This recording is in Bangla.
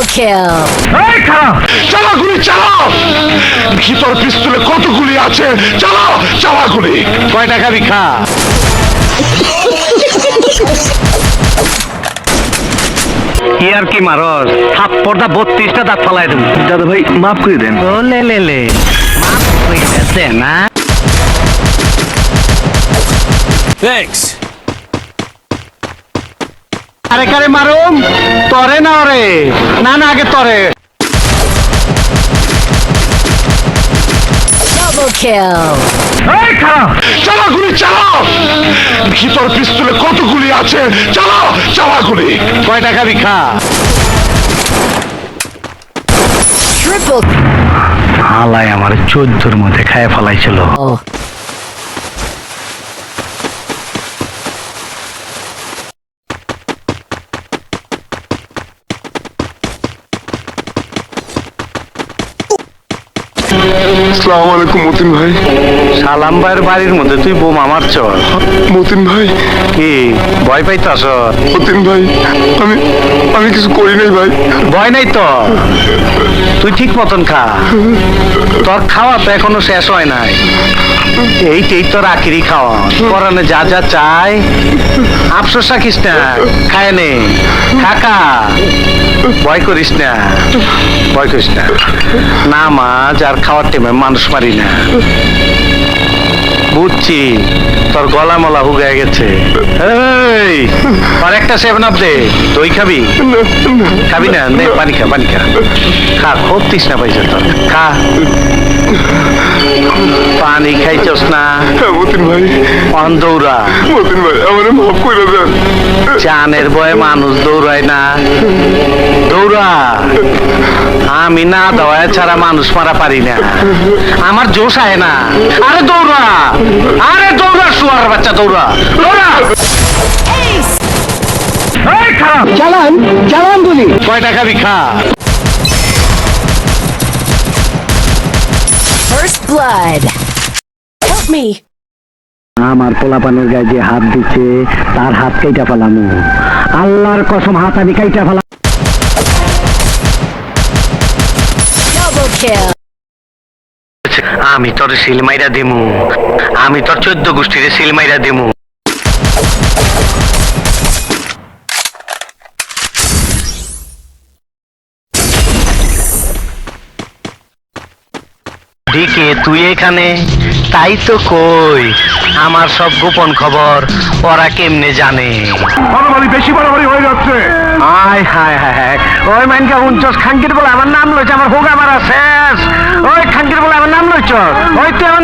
Double kill. এই খারাপ চালা গুলি চালাও ভিতর পিস্তলে কত গুলি আছে? চালাও চালা গুলি! কয় টাকা কি আর কি মারস? হাত পর্দা বত্রিশটা দাঁত ফালাই দেবো। দাদা ভাই মাফ করে দেন। ও লে লে লে। মাপ হয়ে গেছে না? Thanks. আরে কারে মারুম? তরে না ওরে। না না আগে তরে। চালা গুলি ভিতর পিস্তলে কত গুলি আছে? চালাও চালা গুলি। কয় টাকা বিখা Triple হালাই আমার চোদ্দোর মধ্যে খায় ফেলাইছিল। আসসালামু আলাইকুম মতিন ভাই। সালাম ভাইয়ের বাড়ির মধ্যে তুই বোমা মারছ? মতিন ভাই। কি? ভয় পাইতাস মতিন ভাই আমি আমি কিছু করি নাই ভাই। ভয় নাই তো? তুই ঠিক মতন খা। তোর খাওয়া তো এখনও শেষ হয় নাই। এইটাই তোর আখিরি খাওয়া। পরানে যা যা চাই। আফসোস রাখিস না খায় নে। কাকা ভয় করিস না। ভয় করিস না। নামাজ আর খাওয়ার টাইমে মানুষ মারি না। বুঝছি তোর গলা মলা হুগায় গেছে। আর একটা সেভেন আপ দে তুই খাবি? খাবি না? নে পানি খা পানি খা। খা খুব তৃষ্ণা পাইছে তোর। খা। পানি খাইছস না? হ্যাঁ মতিন ভাই। অন দৌড়া। মতিন ভাই আমার মাফ করে দেন। চানের বয়ে মানুষ দৌড়ায় না। আমি না দেওয়া ছাড়া মানুষ মারা পারি না। আমার জোশ আয় না। আরে দৌড়া। আরে দৌড়া শুয়ার বাচ্চা দৌড়া। দৌড়া। চালান চালান গুলি। কয় টাকা বিখা First blood. Help me. আমার পোলাপানের গায়ে যে হাত দিচ্ছে তার হাত কেইটা ফেলামু। আল্লাহর কসম হাত আমি কেইটা ফেলাম Double kill. আমি তোর সিলমাইরা দিমু। আমি তোর চোদ্দ গোষ্ঠীর সিলমাইরা দিমু। ডিকে তুই এখানে তাই তো কই আমার সব গোপন খবর ওরা কেমনে জানে? বেশি বাড়াবাড়ি হয়ে যাচ্ছে। আয় হায় হায় হায়। ওই মাইনকে উনচস খাঙ্কির বলে আমার নাম লইছে, আমার হোগা মারা শেষ। ওই খাঙ্কির বলে আমার নাম লইছ। ওই লইছ